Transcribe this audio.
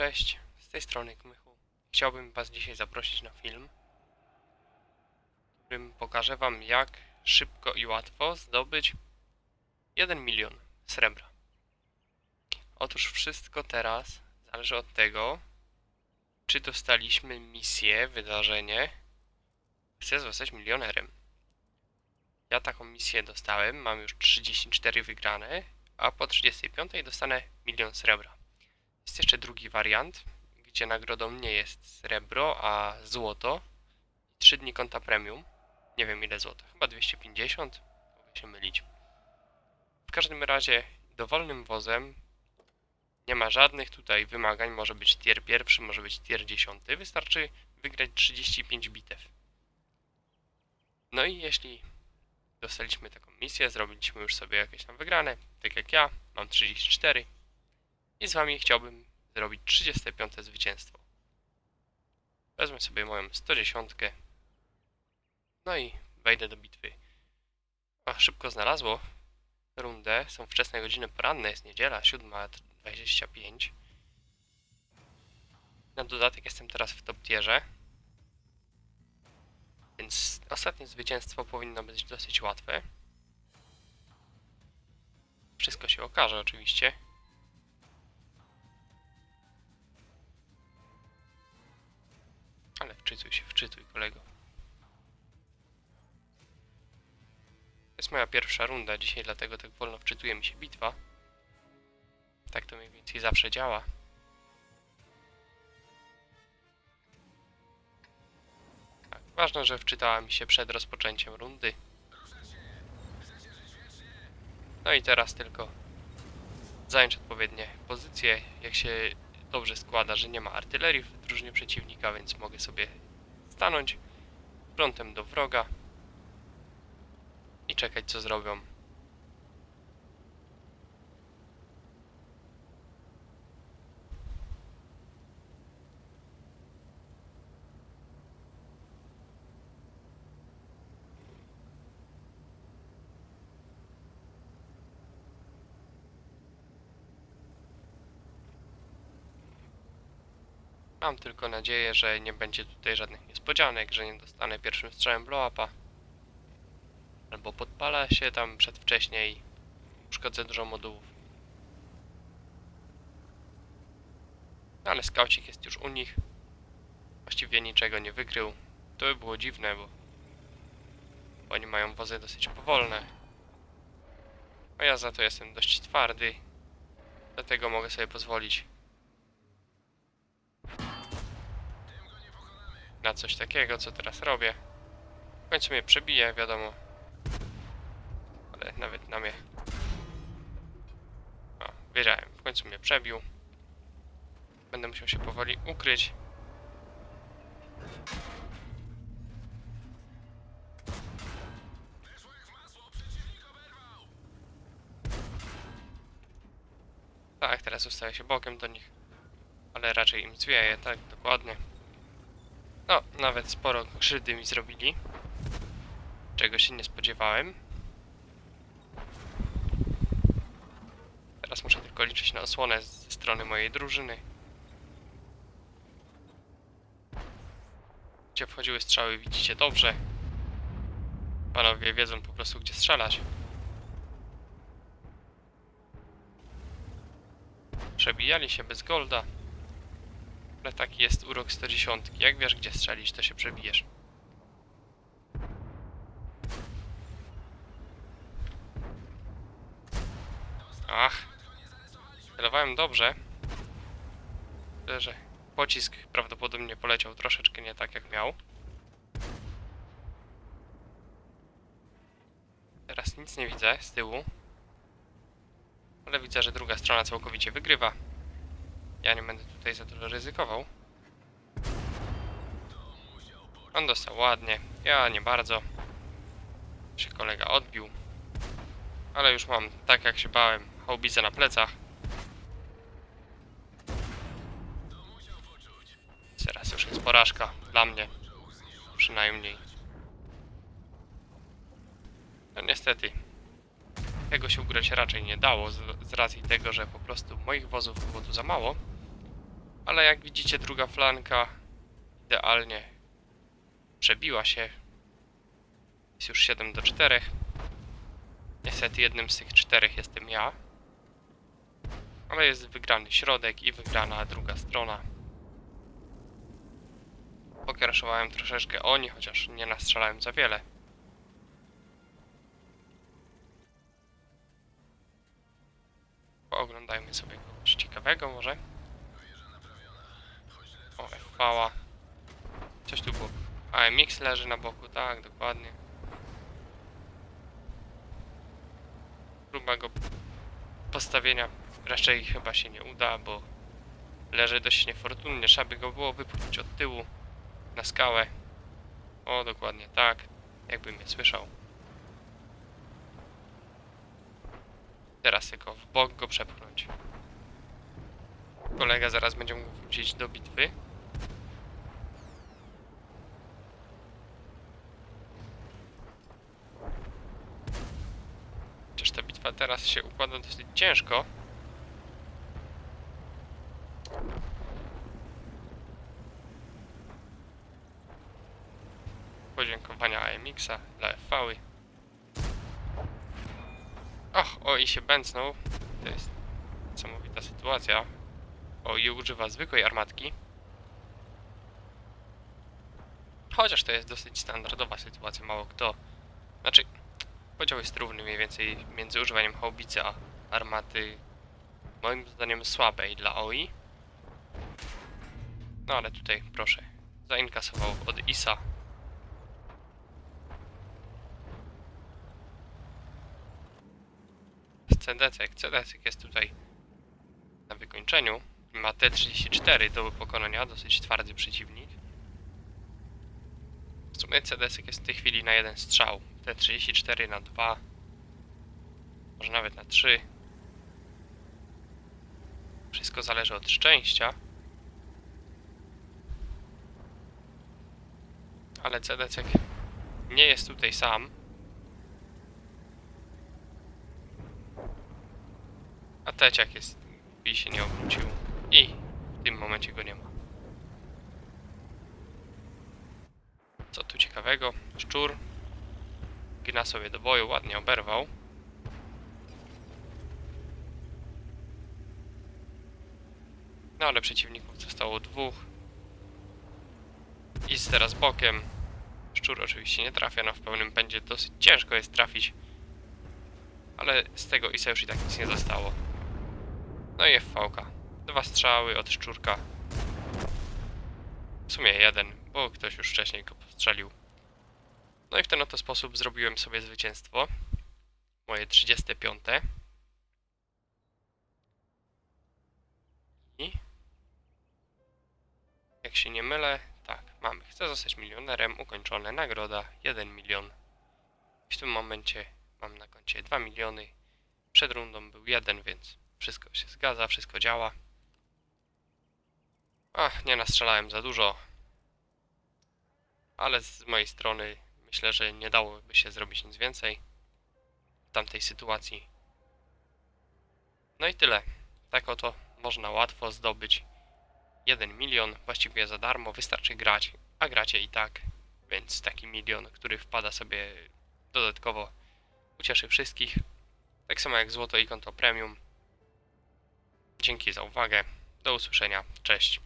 cześć, z tej strony Kmychu. Chciałbym Was dzisiaj zaprosić na film, w którym pokażę Wam jak szybko i łatwo zdobyć 1 milion srebra. Otóż wszystko teraz zależy od tego, czy dostaliśmy misję, wydarzenie, chcę zostać milionerem. Ja taką misję dostałem, mam już 34 wygrane, a po 35 dostanę milion srebra. Jest jeszcze drugi wariant, gdzie nagrodą nie jest srebro, a złoto. 3 dni konta premium. Nie wiem ile złota, chyba 250, mogę się mylić. W każdym razie dowolnym wozem nie ma żadnych tutaj wymagań, może być tier pierwszy, może być tier 10. Wystarczy wygrać 35 bitew. No i jeśli dostaliśmy taką misję, zrobiliśmy już sobie jakieś tam wygrane, tak jak ja, mam 34 i z wami chciałbym zrobić 35 zwycięstwo. Wezmę sobie moją 110 no i wejdę do bitwy. A szybko znalazło rundę, są wczesne godziny poranne, jest niedziela, 7.25 na dodatek jestem teraz w top tierze więc ostatnie zwycięstwo powinno być dosyć łatwe. Wszystko się okaże oczywiście. Ale wczytuj się, wczytuj kolego. To jest moja pierwsza runda dzisiaj, dlatego tak wolno wczytuje mi się bitwa. Tak to mniej więcej zawsze działa. Tak, ważne, że wczytała mi się przed rozpoczęciem rundy. No i teraz tylko zająć odpowiednie pozycje. Jak się dobrze składa, że nie ma artylerii w drużynie przeciwnika, więc mogę sobie stanąć frontem do wroga i czekać co zrobią. Mam tylko nadzieję, że nie będzie tutaj żadnych niespodzianek, że nie dostanę pierwszym strzałem blow-upa. Albo podpala się tam przedwcześnie i uszkodzę dużo modułów. No ale skaucik jest już u nich. Właściwie niczego nie wykrył. To by było dziwne, bo oni mają wozy dosyć powolne. A ja za to jestem dość twardy. Dlatego mogę sobie pozwolić na coś takiego, co teraz robię. W końcu mnie przebije, wiadomo. Ale nawet na mnie. O, wiedziałem, w końcu mnie przebił. Będę musiał się powoli ukryć. Tak, teraz ustawię się bokiem do nich. Ale raczej im zwieje, tak, dokładnie. No, nawet sporo krzywdy mi zrobili. Czego się nie spodziewałem. Teraz muszę tylko liczyć na osłonę ze strony mojej drużyny. Gdzie wchodziły strzały widzicie dobrze. Panowie wiedzą po prostu gdzie strzelać. Przebijali się bez golda. Ale taki jest urok 110. Jak wiesz, gdzie strzelić, to się przebijesz. Ach. Celowałem dobrze. Tyle, że pocisk prawdopodobnie poleciał troszeczkę nie tak, jak miał. Teraz nic nie widzę z tyłu. Ale widzę, że druga strona całkowicie wygrywa. Ja nie będę tutaj za dużo ryzykował. On dostał ładnie, ja nie bardzo. Się kolega odbił. Ale już mam, tak jak się bałem, haubicę na plecach. Teraz już jest porażka dla mnie. Przynajmniej. No niestety. Tego się ugrać raczej nie dało z, z racji tego, że po prostu moich wozów było tu za mało Ale jak widzicie, druga flanka idealnie przebiła się. Jest już 7 do 4. Niestety jednym z tych czterech jestem ja. Ale jest wygrany środek i wygrana druga strona. Pokieraszowałem troszeczkę oni, chociaż nie nastrzelałem za wiele. Pooglądajmy sobie kogoś ciekawego może. O, FV. Coś tu było. AMX leży na boku, tak, dokładnie. Próba go postawienia raczej chyba się nie uda, bo leży dość niefortunnie. Trzeba by go było wypchnąć od tyłu na skałę. O, dokładnie tak, jakby mnie słyszał. Teraz tylko w bok go przepchnąć. Kolega zaraz będzie mógł wrócić do bitwy. Chociaż ta bitwa teraz się układa dosyć ciężko. Podziękowania AMX-a dla FV-y. Och, o i się bęcnął. To jest niesamowita sytuacja. O i używa zwykłej armatki. Chociaż to jest dosyć standardowa sytuacja, mało kto. Znaczy, podział jest równy mniej więcej między używaniem haubicy a armaty. Moim zdaniem słabej dla OI. No ale tutaj proszę. Zainkasował od ISA. CDCek. CDCek jest tutaj na wykończeniu. Ma T34 do pokonania, dosyć twardy przeciwnik. W sumie CDCek jest w tej chwili na jeden strzał. T34 na 2. Może nawet na 3. Wszystko zależy od szczęścia. Ale CDCek nie jest tutaj sam. A Teciak jest... i się nie obrócił. I w tym momencie go nie ma. Co tu ciekawego? Szczur. Gina sobie do boju, ładnie oberwał. No ale przeciwników zostało dwóch. Is teraz bokiem. Szczur oczywiście nie trafia, no w pełnym pędzie dosyć ciężko jest trafić. Ale z tego Isa już i tak nic nie zostało. No i FV-ka. Dwa strzały od szczurka. W sumie jeden, bo ktoś już wcześniej go postrzelił. No i w ten oto sposób zrobiłem sobie zwycięstwo. Moje 35. I... Jak się nie mylę, tak, mamy. Chcę zostać milionerem, ukończone, nagroda 1 milion. W tym momencie mam na koncie 2 miliony. Przed rundą był jeden, więc wszystko się zgadza, wszystko działa. Ach, nie nastrzelałem za dużo. Ale z mojej strony myślę, że nie dałoby się zrobić nic więcej w tamtej sytuacji. No i tyle. Tak oto można łatwo zdobyć 1 milion właściwie za darmo. Wystarczy grać, a gracie i tak. Więc taki milion, który wpada sobie dodatkowo ucieszy wszystkich. Tak samo jak złoto i konto premium. Dzięki za uwagę. Do usłyszenia. Cześć.